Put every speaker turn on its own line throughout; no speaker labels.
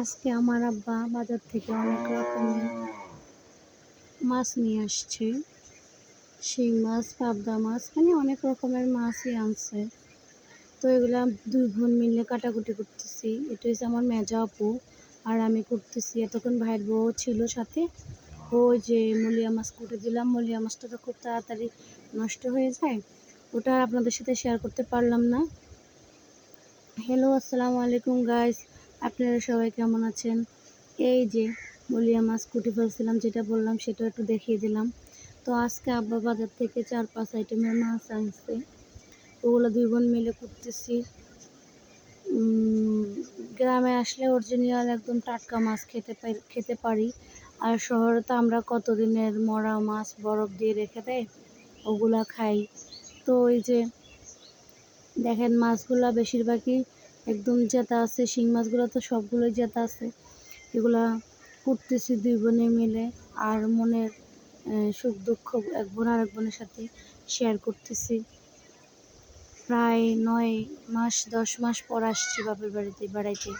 আজকে আমার আব্বা বাজার থেকে অনেক রকমের মাছ নিয়ে আসছে। শিং মাছ, পাবদা মাছ মানে অনেক রকমের মাছই আনছে। তো এগুলা দুই বোন মিলে কাটাকুটি করতেছি। এটা হচ্ছে আমার মেজা আপু আর আমি করতেছি। এতক্ষণ ভাইয়ের বউ ছিল সাথে। ওই যে মলিয়া মাছ কুটে দিলাম। মলিয়া মাছটা তো খুব তাড়াতাড়ি নষ্ট হয়ে যায়। ওটা আপনাদের সাথে শেয়ার করতে পারলাম না। হ্যালো আসসালামু আলাইকুম গাইস আপনারা সবাই কেমন আছেন? এই যে বলিয়া মাছ কুটি ফেলছিলাম, যেটা বললাম সেটা একটু দেখিয়ে দিলাম। তো আজকে আব্বা বাজার থেকে চার পাঁচ আইটেমের মাছ আনছে। ওগুলো দুই বোন মিলে করতেছি গ্রামে আসলে অরিজিনাল একদম টাটকা মাছ খেতে পাই- খেতে পারি। আর শহরে তো আমরা কতদিনের মরা মাছ বরফ দিয়ে রেখে দেয়, ওগুলা খাই। তো ওই যে দেখেন, মাছগুলা বেশিরভাগই একদম জেতা আছে, শিং মাছগুলো তো সবগুলোই জেতা আছে। এগুলা করতেছি দুই বোনে মিলে আর মনের সুখ দুঃখ এক বোন আর এক বোনের সাথে শেয়ার করতেছি। প্রায় নয় মাস, দশ মাস পর আসছি বাপের বাড়িতে, বেড়াইতে।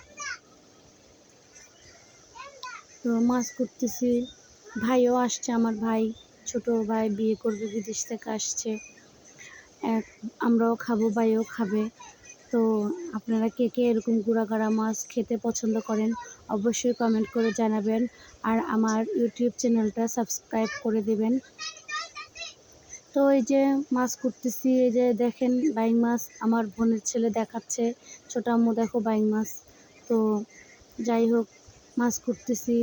তো মাছ করতেছি, ভাইও আসছে, আমার ভাই, ছোট ভাই বিয়ে করবে, বিদেশ থেকে আসছে। এক, আমরাও খাব, ভাইও খাবে। তো আপনারা কে কে এরকম গুঁড়াগাড়া মাছ খেতে পছন্দ করেন, অবশ্যই কমেন্ট করে জানাবেন। আর আমার ইউটিউব চ্যানেলটা সাবস্ক্রাইব করে দেবেন। তো এই যে মাছ করতেছি এই যে দেখেন বাইং মাছ, আমার বোনের ছেলে দেখাচ্ছে, ছোট আম্মু দেখো বাইং মাছ। তো যাই হোক, মাছ করতেছি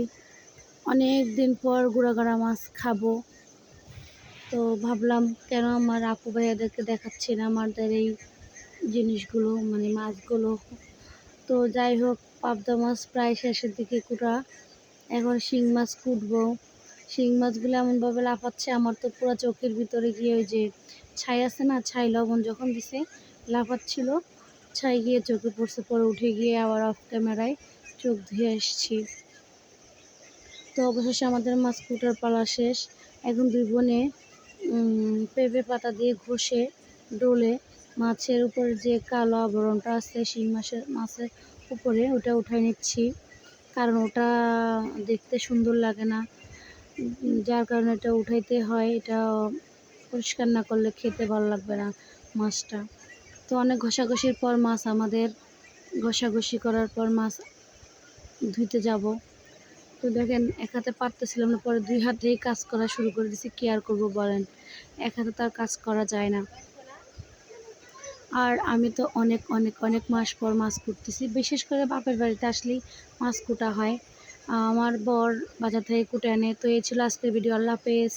অনেক দিন পর গুঁড়াগাড়া মাছ খাব। তো ভাবলাম কেন আমার আপু ভাইয়াদেরকে দেখাচ্ছি না, আমাদের এই জিনিসগুলো মানে মাছগুলো। তো যাই হোক, পাবদা মাছ প্রায় শেষের দিকে কুটা। এখন শিং মাছ কুটবো। শিং মাছগুলো এমনভাবে লাফাচ্ছে, আমার তো পুরো চোখের ভিতরে গিয়ে ওই যে ছাই আছে না, ছাই লবণ যখন দিছে, লাফাচ্ছিল। ছাই গিয়ে চোখে পড়ছে, পরে উঠে গিয়ে আবার অফ ক্যামেরায় চোখ ধুয়ে এসছি তো অবশেষে আমাদের মাছ কুটার পালা শেষ। এখন দুই বোনে পেঁপে পাতা দিয়ে ঘষে, ডোলে মাছের উপরে যে কালো আবরণটা আছে, শিং মাছের মাছের উপরে, ওটা উঠাই নিচ্ছি। কারণ ওটা দেখতে সুন্দর লাগে না। যার কারণে এটা উঠাইতে হয়, এটা পরিষ্কার না করলে খেতে ভালো লাগবে না মাছটা। তো অনেক ঘষাঘষির পর মাছ আমাদের, ঘষাঘষি করার পর মাছ ধুইতে যাব। তো দেখেন, এক হাতে পারতেছিলাম না, পরে দুই হাতেই কাজ করা শুরু করে দিছি। কি আর করব বলেন? এক হাতে তার কাজ করা যায় না। আর আমি তো অনেক অনেক অনেক মাস পর মাছ কুটতেছি। বিশেষ করে বাপের বাড়িতে আসলেই মাছ কুটা হয়। আমার বর বাজার থেকে কুটে আনে। তো এই ছিল আজকের ভিডিও। আল্লাহ হাফেজ।